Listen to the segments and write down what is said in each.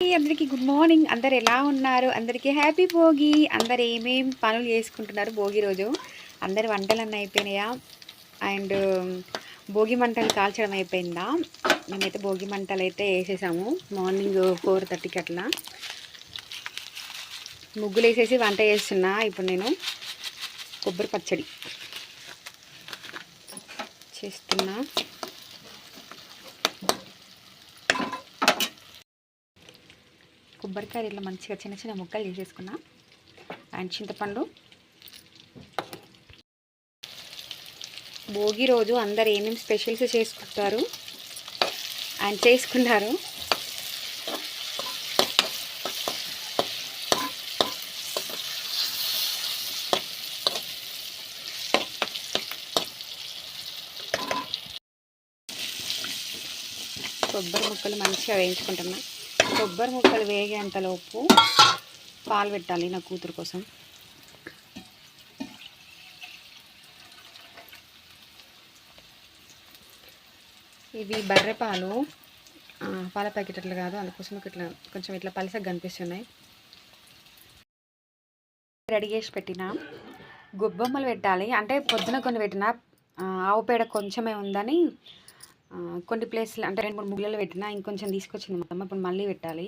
అందరికీ good morning. అందరు ఎలా ఉన్నారు? అందరికీ హ్యాపీ భోగి. అందరు ఏమేం పనులు చేసుకుంటున్నారు భోగి రోజు? అందరు వంటలన్నీ అయిపోయినాయా? అండ్ భోగి మంటలు కాల్చడం అయిపోయిందా? మేమైతే భోగి మంటలు అయితే వేసేసాము. మార్నింగ్ ఫోర్ థర్టీకి అట్లా. ముగ్గులు వేసేసి వంట చేస్తున్నా ఇప్పుడు నేను. కొబ్బరి పచ్చడి చేస్తున్నా. కొబ్బరికాయలు ఇట్లా మంచిగా చిన్న చిన్న ముక్కలు చేసేసుకున్నా అండ్ చింతపండు. భోగి రోజు అందరు ఏమేమి స్పెషల్స్ చేసుకుంటారు? అండ్ చేసుకున్నారు. కొబ్బరి ముక్కలు మంచిగా వేయించుకుంటున్నాను కొబ్బరి ముక్కలు వేగేంతలోపు పాలు పెట్టాలి నా కూతురు కోసం. ఇవి బర్రె పాలు. పాల ప్యాకెట్ అట్లా కాదు అందుకోసం ఇట్లా కొంచెం ఇట్లా పలసగా కనిపిస్తున్నాయి. రెడీ చేసి పెట్టిన గొబ్బొమ్మలు పెట్టాలి. అంటే పొద్దున కొన్ని పెట్టిన ఆవు పేడ కొంచెమే ఉందని కొన్ని ప్లేస్లు అంటే రెండు మూడు ముగ్గులలో పెట్టినా ఇంకొంచెం తీసుకొచ్చింది మొత్తం ఇప్పుడు మళ్ళీ పెట్టాలి.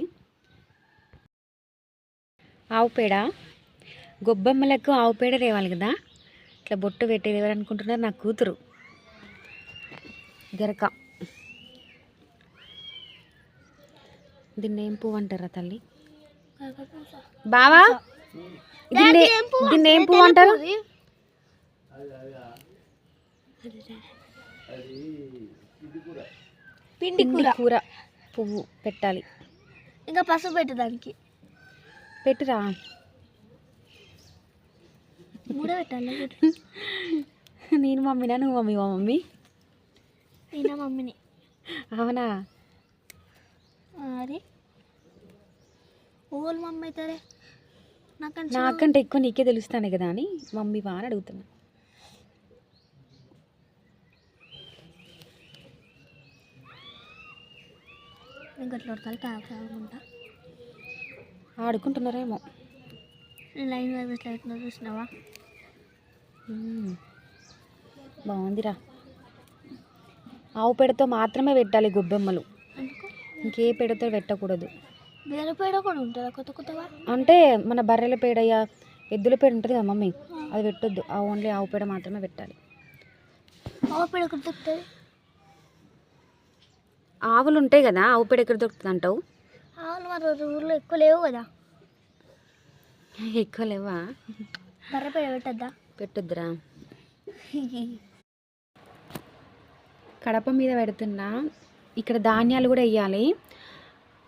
ఆవు పేడ. గొబ్బమ్మలకు ఆవు పేడ తేవాలి కదా? ఇట్లా బొట్టు పెట్టేది ఎవరు అనుకుంటున్నారు? నా కూతురు. గరక. దీన్ని ఏం పువ్వు అంటారా తల్లి? బావా? దీన్ని దీన్ని ఏం పువ్వు అంటారు? పిండి కూర. కూర. పువ్వు పెట్టాలి. ఇంకా పసుపు పెట్టు దానికి. పెట్టురా. మూడే పెట్టాలి నేను మమ్మీనా నువ్వు మమ్మీ మా మమ్మీ? ఈయన మమ్మీని. అవునా? అరే. ఓళ్ళు మమ్మీ అవుతారే నాకు నాకంటే ఎక్కువ నీకే తెలుస్తానే కదా అని మమ్మీ వా అని అడుగుతున్నా. నేను గట్ల కొడతాను ట్యాప్ ఆడుకుంటున్నారేమో. నేను లైన్ ఎట్లా పెట్టినా చూసినావా. బాగుందిరా. ఆవు పెడతో మాత్రమే పెట్టాలి గొబ్బెమ్మలు. ఇంకే పెడతో పెట్టకూడదు. వేరే పేడ కూడా ఉంటుందా? కొత్త కొత్తగా? అంటే మన బర్రెల పేడ ఎద్దుల పేడ ఉంటుంది కదా మమ్మీ అది పెట్టొద్దు. ఆ ఓన్లీ ఆవు పేడ మాత్రమే పెట్టాలి. ఓ పేడ దొరుకుతుంది? ఆవులు ఉంటాయి కదా ఆవు పేడ ఎక్కడ దొరుకుతుంది అంటావు అవును మరి ఊర్లో ఎక్కువ లేవు కదా. ఎక్కువ లేవా? బర్రె పేడ పెట్టద్దా? పెట్టొద్దురా. కడప మీద పెడుతున్నా. ఇక్కడ ధాన్యాలు కూడా వేయాలి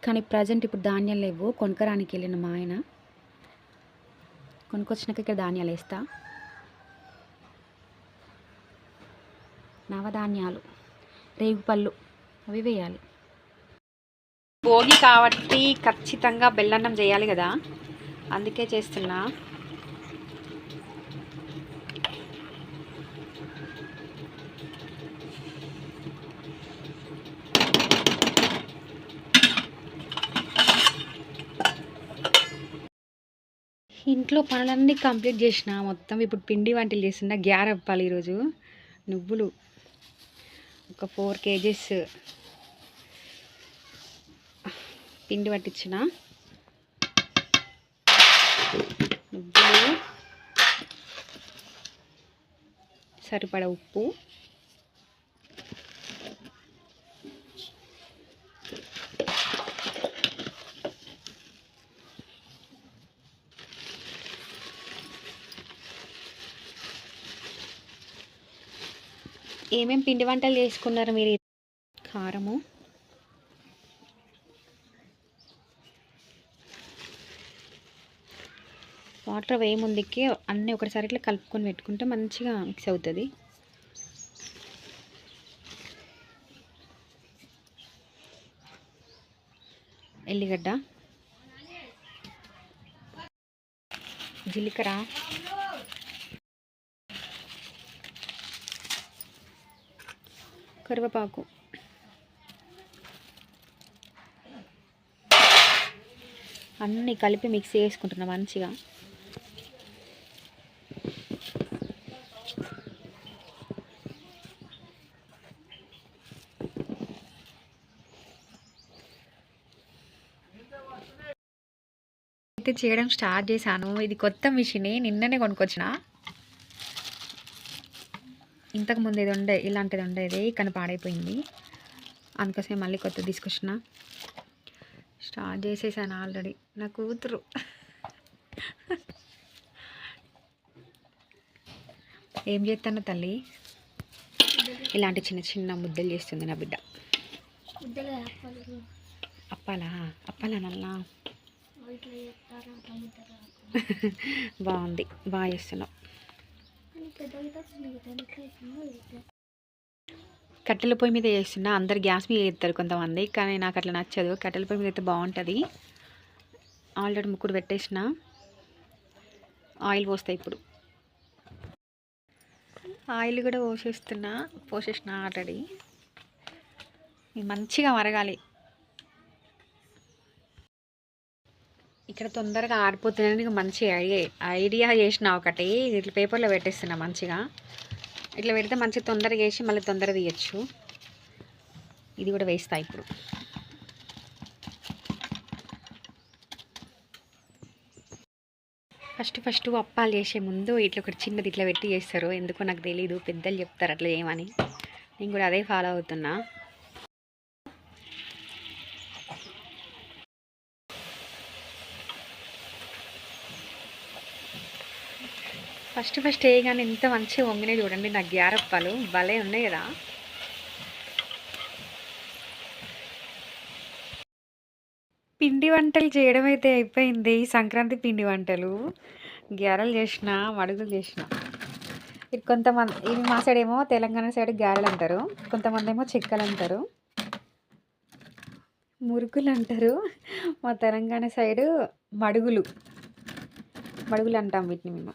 కానీ ప్రజెంట్ ఇప్పుడు ధాన్యాలు లేవు. కొనుక్కరానికి వెళ్ళిన మా ఆయన. కొనుక్కొచ్చినాక ఇక్కడ ధాన్యాలు వేస్తా. నవధాన్యాలు. రేగుపళ్ళు. అవి వేయాలి. భోగి కాబట్టి ఖచ్చితంగా బెల్లన్నం చేయాలి కదా? అందుకే చేస్తున్నా. ఇంట్లో పనులన్నీ కంప్లీట్ చేసిన మొత్తం ఇప్పుడు పిండి వంటలు చేస్తున్నా గ్యారప్పాలి ఈరోజు. నువ్వులు ఒక ఫోర్ కేజీస్ పిండి పట్టించిన. నువ్వులు సరిపడ ఉప్పు. ఏమేం పిండి వంటలు చేసుకున్నారు మీరు? కారము. వాటర్ వేయముందుకే అన్నీ ఒకటిసారి ఇట్లా కలుపుకొని పెట్టుకుంటే మంచిగా మిక్స్ అవుతుంది. ఎల్లిగడ్డ. జీలకర్ర. కరివేపాకు. అన్నీ కలిపి మిక్స్ చేసుకుంటున్నా మంచిగా. అయితే చేయడం స్టార్ట్ చేశాను. ఇది కొత్త మిషన్ నిన్ననే కొనుక్కొచ్చిన. ఇంతకు ముందు ఇది ఉండే ఇలాంటిది ఉండేది కానీ పాడైపోయింది. అందుకోసమే మళ్ళీ కొత్త తీసుకొచ్చిన. స్టార్ట్ చేసేసాను ఆల్రెడీ. నా కూతురు. ఏం చేస్తాను తల్లి? ఇలాంటి చిన్న చిన్న ముద్దలు చేస్తుంది నా బిడ్డ. అప్పాలా? అప్పాలా నల్లా ఇట్లా చేస్తారు అట్లా ముద్దలు బాగుంది. బాగా చేస్తున్నావు. కట్టెల పొయ్యి మీద చేస్తున్నా. అందరు గ్యాస్ మీద చేస్తారు కొంతమంది కానీ నాకు అట్లా నచ్చదు. కట్టెల పొయ్యి మీద అయితే బాగుంటుంది. ఆల్రెడీ ముక్కుడు పెట్టేసిన. ఆయిల్ పోస్తాయి ఇప్పుడు. ఆయిల్ కూడా పోసేస్తున్నా. పోసేసిన ఆల్రెడీ. మంచిగా మరగాలి. ఇక్కడ తొందరగా ఆరిపోతుందని నీకు మంచి ఐడియా ఐడియా చేసిన ఒకటి. ఇట్లా పేపర్లో పెట్టేస్తున్నా మంచిగా. ఇట్లా పెడితే మంచిగా తొందరగా వేసి మళ్ళీ తొందరగా తీయచ్చు. ఇది కూడా వేస్తా ఇప్పుడు. ఫస్ట్ ఫస్ట్ అప్పాలు చేసే ముందు ఇట్లా ఒకటి చిన్నది ఇట్లా పెట్టి చేస్తారు. ఎందుకో నాకు తెలియదు పెద్దలు చెప్తారు అట్లా ఏమని. నేను కూడా అదే ఫాలో అవుతున్నా. ఫస్ట్ ఫస్ట్ వేయగానే ఎంత మంచిగా వంగినాయి చూడండి నా గ్యారప్పలు భలే ఉన్నాయి కదా. పిండి వంటలు చేయడం అయితే అయిపోయింది. సంక్రాంతి పిండి వంటలు. గ్యారెలు చేసిన మడుగులు చేసిన. ఇది కొంతమంది ఇవి మా సైడ్ ఏమో తెలంగాణ సైడ్ గ్యారెలు అంటారు. కొంతమంది ఏమో చెక్కలు అంటారు. మురుకులు అంటారు. మా తెలంగాణ సైడు మడుగులు మడుగులు అంటాం వీటిని మేము.